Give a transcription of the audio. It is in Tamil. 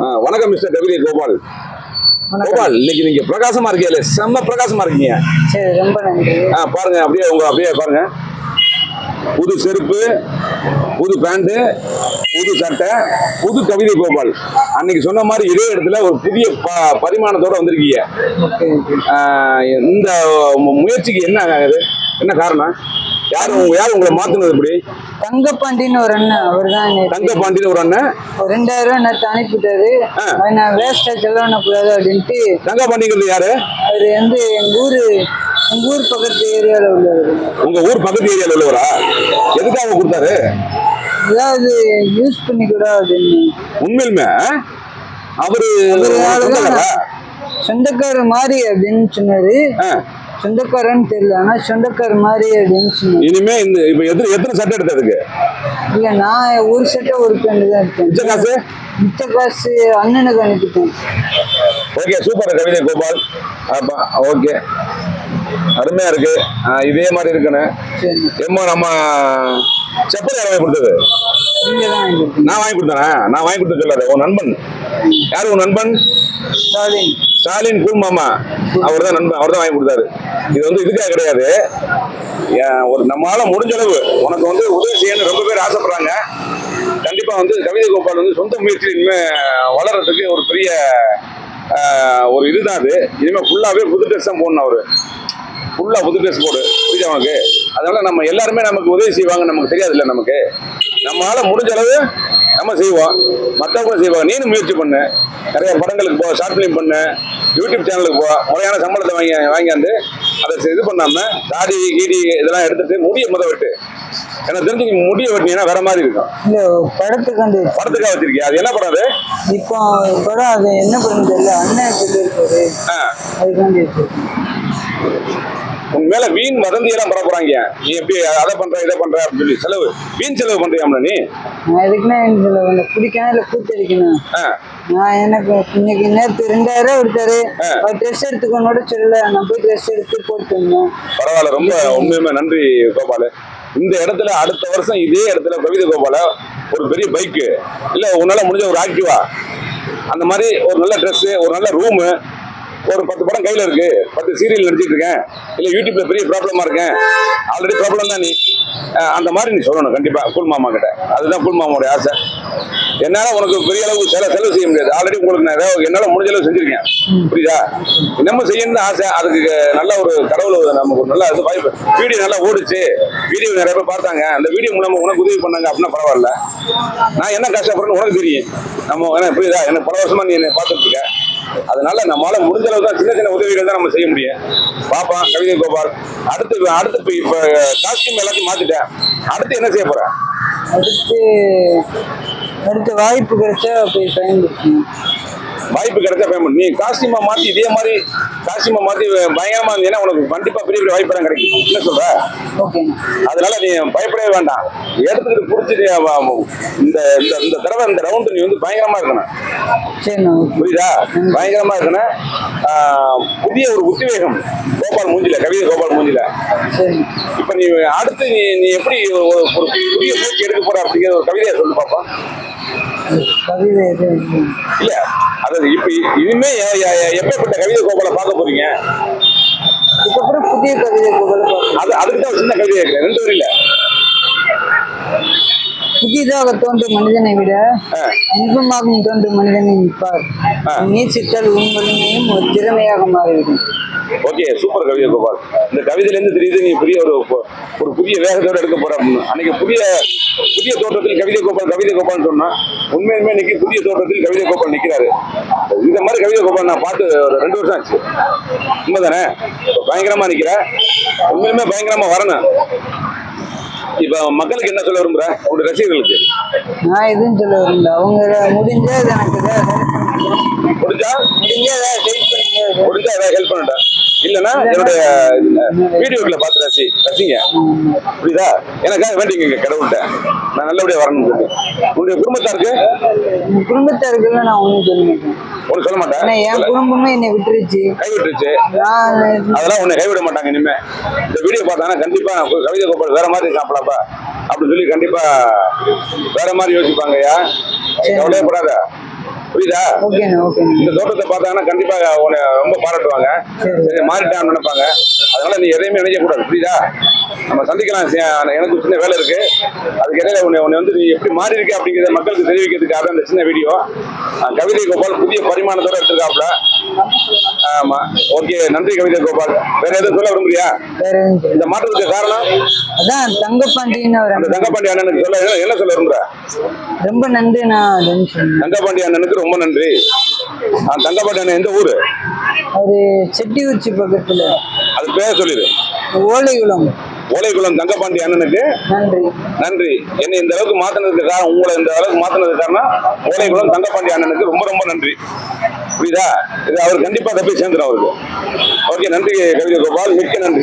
வணக்கம் மிஸ்டர் கவிதை கோபால். கோபால் இன்னைக்கு நீங்க பிரகாசமா இருக்கீங்க செம்ம பிரகாசமா இருக்கீங்க. சரி ரொம்ப நன்றி. ஆ, பாருங்க அப்படியே உங்க அப்படியே பாருங்க. புது செருப்பு புது பேண்ட் புது சட்டை புது கவிதை கோபால். அன்னைக்கு சொன்ன மாதிரி இதே இடத்துல ஒரு புதிய பரிமாணத்தோட வந்திருக்கீங்க. இந்த முயற்சிக்கு என்ன ஆகுது என்ன காரணம்? யார் உங்க- யார் உங்களை மாத்துனது இப்படி? தங்கப்பாண்டின்னு ஒரு அண்ணன் அவர் தான் தங்க பாண்டியன் ஒரு அண்ணன். ரெண்டாயிரம் ரூபாய் நேற்று அனுப்பிட்டாரு. நான் வேஸ்டா செலவு பண்ணக்கூடாது அப்படின்ட்டு தங்க பாண்டியங்கிறது யாரு? அவர் வந்து எங்க ஊரு எங்க ஊர் பக்கத்து ஏரியாவில் உள்ளவர். உங்க ஊர் பக்கத்து ஏரியால உள்ளவரா? எதுக்காக கொடுத்தாரு? ஏதாவது யூஸ் பண்ணிக்கூட அப்படின்னு. உண்மையிலுமே? அவரு சொந்தக்காரரா? மாதிரி அப்படின்னு சொன்னாரு. சொந்தக்காரன்னு தெரியல. ஆனா சொந்தக்காரர் மாதிரி அப்படின்னு இனிமே இந்த இப்ப எத்தனை எத்தனை சட்டை எடுத்ததுக்கு இல்ல நான் ஒரு செட்டை ஒரு பேண்ட் தான் மிச்ச காசு? மிச்ச காசு அண்ணனுக்கு அனுப்பிட்டேன். ஓகே சூப்பர் கவிதை கோபால். அப்பா ஓகே அருமையா இருக்கு. இதே மாதிரி இருக்கணும். எம்மோ நம்ம செப்பல் யார் வாங்கி கொடுத்தது? நான் வாங்கி கொடுத்தேனா? நான் வாங்கி கொடுத்த சொல்லாத உன் நண்பன். யார் உன் நண்பன்? ஸ்டாலின். ஸ்டாலின் கூல் மாமா. அவர் தான் நண்பன் அவர் தான் வாங்கி கொடுத்தாரு. இது வந்து இதுக்காக கிடையாது. ஏன் ஒரு நம்மளால முடிஞ்ச அளவு உனக்கு வந்து உதவி செய்யணும்னு ரொம்ப பேர் ஆசைப்படுறாங்க. கண்டிப்பா வந்து கவிதை கோபால் வந்து சொந்த முயற்சியில் இனிமே வளர்றதுக்கு ஒரு பெரிய ஒரு இதுதான் அது. இனிமேல் ஃபுல்லாவே புது ட்ரெஸ் தான் போடணும் அவரு. ஃபுல்லாக புது ட்ரெஸ் போடு புரியுது அவனுக்கு அதனால நம்ம எல்லாருமே நமக்கு உதவி செய்வாங்க நமக்கு தெரியாதுல்ல நமக்கு. நம்மளால முடிஞ்ச அளவு நம்ம செய்வோம். மற்றவங்க செய்வாங்க. நீனும் முயற்சி பண்ணு. நிறைய படங்களுக்கு போ ஷார்ட் ஃபிலிம் பண்ணு. யூடியூப் சேனலுக்கு போ. முறையான சம்பளத்தை வாங்கி வாங்கியாந்து அதை இது பண்ணாம தாடி கீடி இதெல்லாம் எடுத்துட்டு முடிய முத வெட்டு. எனக்கு தெரிஞ்சு நீ முடிய வெட்டினீங்கன்னா வேற மாதிரி இருக்கும். இல்ல படத்துக்கு படத்துக்காக வச்சிருக்கியா? அது என்ன படம் அது? இப்போ படம் அது என்ன தெரியல. அண்ணன் சொல்லியிருக்காரு. அதுக்காண்டி உன் மேல வீண் வதந்தி எல்லாம் பரப்புறாங்க நீ எப்படி அதை பண்ற இதை பண்ற அப்படின்னு சொல்லி செலவு. வீண் செலவு பண்றியாம்ல நீ? நான் எதுக்குன்னா எனக்கு பிடிக்கணும் இல்ல கூத்தடிக்கணும் நான் எனக்கு இன்னைக்கு நேற்று ரெண்டாயிரம் ரூபாய் கொடுத்தாரு. அவர் ட்ரெஸ் எடுத்துக்கோனோட சொல்லல. நான் போய் ட்ரெஸ் எடுத்து போட்டு பரவாயில்ல ரொம்ப உண்மையுமே நன்றி கோபாலு. இந்த இடத்துல அடுத்த வருஷம் இதே இடத்துல கவிதை கோபால ஒரு பெரிய பைக்கு இல்ல உன்னால முடிஞ்ச ஒரு ஆக்டிவா அந்த மாதிரி ஒரு நல்ல Dress ஒரு நல்ல ரூமு ஒரு பத்து படம் கையில இருக்கு. பத்து சீரியல் நடிச்சிட்டு இருக்கேன். இல்ல யூடியூப்ல பெரிய ப்ராப்ளமா இருக்கேன். ஆல்ரெடி ப்ராப்ளம் தான் நீ. அந்த மாதிரி நீ சொல்லணும் கண்டிப்பா. கூல் மாமா கிட்ட. அதுதான் கூல் மாமாவுடைய ஆசை. என்னால உனக்கு பெரிய அளவுக்கு செலவு செலவு செய்ய முடியாது. ஆல்ரெடி உங்களுக்கு நான் ஏதாவது என்னால முடிஞ்ச அளவு செஞ்சிருக்கேன். புரியுதா? என்னமோ செய்யணும்னு ஆசை. அதுக்கு நல்ல ஒரு கடவுள் நமக்கு ஒரு நல்ல இது வாய்ப்பு. வீடியோ நல்லா ஓடுச்சு. வீடியோ நிறைய பேர் பார்த்தாங்க. அந்த வீடியோ மூலமா உனக்கு உதவி பண்ணாங்க அப்படின்னா பரவாயில்ல. நான் என்ன கஷ்டப்படுறேன்னு உனக்கு தெரியும். நம்ம புரியுதா? எனக்கு பல வருஷமா நீ என்னை பார்த்துட்டு இருக்க. அதனால நம்மளால முடிஞ்ச அளவு தான் சின்ன சின்ன உதவிகள் தான் நம்ம செய்ய முடியும். பாப்பா கவிதை கோபால் அடுத்து அடுத்து இப்ப காஸ்டியூம் எல்லாத்தையும் மாத்திட்டேன். அடுத்து என்ன செய்ய போற? அடுத்து அடுத்த வாய்ப்பு கிடைச்சா போய் பயன்படுத்தணும். வாய்ப்பு கிடைச்சா பேமெண்ட் நீ காஸ்டியூமா மாத்தி இதே மாதிரி காஸ்டியூமா மாத்தி பயங்கரமா இருந்தீங்கன்னா உனக்கு கண்டிப்பா பெரிய பெரிய வாய்ப்பு கிடைக்கும். என்ன சொல்ற? அதனால நீ பயப்படவே வேண்டாம். அவ- அவ- இந்த இந்த இந்த தடவை இந்த ரவுண்டு நீ வந்து பயங்கரமா இருக்கணும். புரியுதா? பயங்கரமா இருக்கணும். புதிய ஒரு உத்வேகம் கோபால் மூஞ்சில கவிதை கோபால் மூஞ்சில. இப்ப நீ அடுத்து நீ நீ எப்படி ஒரு புதிய முயற்சி எடுக்க போற அப்படிங்கிற ஒரு கவிதையை சொல்லு பாப்பா. கவிதை இல்லை. அதாவது இப்ப இனிமே எப்பேற்பட்ட கவிதை கோபாலை பார்க்க போறீங்க? இதுக்கப்புறம் புதிய கவிதை அது அதுக்கு தான் சின்ன கவிதை கேட்கிறேன். ரெண்டு வரையில. புதிதாக தோன்றும் மனிதனை விட இன்பமாகும் தோன்றும் மனிதனை நிற்பார். நீச்சிட்டால் உன் வலிமையும் ஒரு திறமையாக மாறிவிடும். ஓகே சூப்பர் கவிதை கோபால். இந்த கவிதையில இருந்து தெரியுது நீ புதிய ஒரு ஒரு புதிய வேகத்தோட எடுக்க போற அப்படின்னு. அன்னைக்கு புதிய புதிய தோற்றத்தில் கவிதை கோபால் கவிதை கோபால்னு சொன்னா உண்மையுமே இன்னைக்கு புதிய தோற்றத்தில் கவிதை கோபால் நிக்கிறாரு. இந்த மாதிரி கவிதை கோபால் நான் பார்த்து ஒரு ரெண்டு வருஷம் ஆச்சு. உண்மைதானே? இப்ப பயங்கரமா நிக்கிற. உண்மையிலுமே பயங்கரமா வரணும். இப்ப மக்களுக்கு என்ன சொல்ல விரும்புற? உங்களுடைய ரசிகர்களுக்கு. நான் எதுவும் சொல்ல வரல அவங்க முடிஞ்சா எனக்கு முடிஞ்சா? முடிஞ்சா ஏதாவது ஹெல்ப் பண்ணுங்க. முடிஞ்சா ஏதாவது ஹெல்ப் பண்ணட்டா இல்லைன்னா என்னுடைய வீடியோக்களை பார்த்து ரசி ரசிங்க. புரியுதா? எனக்காக வேண்டிங்க கடவுள்கிட்ட. நான் நல்லபடியா வரணும்னு சொல்லி. உன்னுடைய குடும்பத்தாருக்கு என் குடும்பத்தாருக்குள்ள நான் ஒன்றும் சொல்ல மாட்டேன். ஒன்றும் சொல்ல ஏன்னா மாட்டேன் என் குடும்பமே என்னை விட்டுருச்சு. கைவிட்டுருச்சு. அதெல்லாம் உன்னை கைவிட மாட்டாங்க இனிமே. இந்த வீடியோ பார்த்தாங்கன்னா கண்டிப்பா கு- கவிதை கோபால் வேற மாதிரி இருக்காப்லப்பா அப்படின்னு சொல்லி கண்டிப்பா வேற மாதிரி யோசிப்பாங்க ஐயா கவலையப்படாத. புரியுதா? இந்த தோட்டத்தை பார்த்தாங்கன்னா கண்டிப்பா உன்னை ரொம்ப பாராட்டுவாங்க. சரி. மாறிட்டான்னு நினைப்பாங்க. அதனால நீ எதையுமே நினைக்க கூடாது புரியுதா? நம்ம சந்திக்கலாம் எனக்கு சின்ன வேலை இருக்கு. அதுக்கு இடையில உன்னை உன்னை வந்து நீ எப்படி மாறி இருக்க அப்படிங்கிறத மக்களுக்கு தெரிவிக்கிறதுக்காக இந்த சின்ன வீடியோ. கவிதை கோபால் புதிய பரிமாணத்தோட எடுத்திருக்காப்ல ஆமா. ஓகே நன்றி கவிதை கோபால். வேற எதுவும் சொல்ல விரும்புறியா. இந்த மாற்றத்துக்கு காரணம்? அதான் தங்கப்பாண்டின்னு ஒரு அந்த. தங்கப்பாண்டி அண்ணனுக்கு சொல்ல என்ன- சொல்ல விரும்புற? ரொம்ப அப்படின்னு சொன்னேன் தங்கப்பாண்டி அண்ணனுக்கு ரொம்ப நன்றி. தங்கப்பாண்டி அண்ணன் எந்த ஊரு? அவரு செட்டிகுச்சி பக்கத்துல. அது பேர் சொல்லிடு ஓலைகுளம். ஓலைக்குளம் தங்கப்பாண்டி அண்ணனுக்கு நன்றி. என்னை இந்த அளவுக்கு மாத்தினதுக்கு காரணம் உங்களை இந்த அளவுக்கு மாத்தினதுக்கு காரணம் ஓலைக்குளம் தங்கப்பாண்டி அண்ணனுக்கு ரொம்ப ரொம்ப நன்றி. புரியுதா? இது அவர் கண்டிப்பா தப்பி சேர்ந்துடும் அவருக்கு. ஓகே நன்றி கவிதை கோபால். மிக்க நன்றி.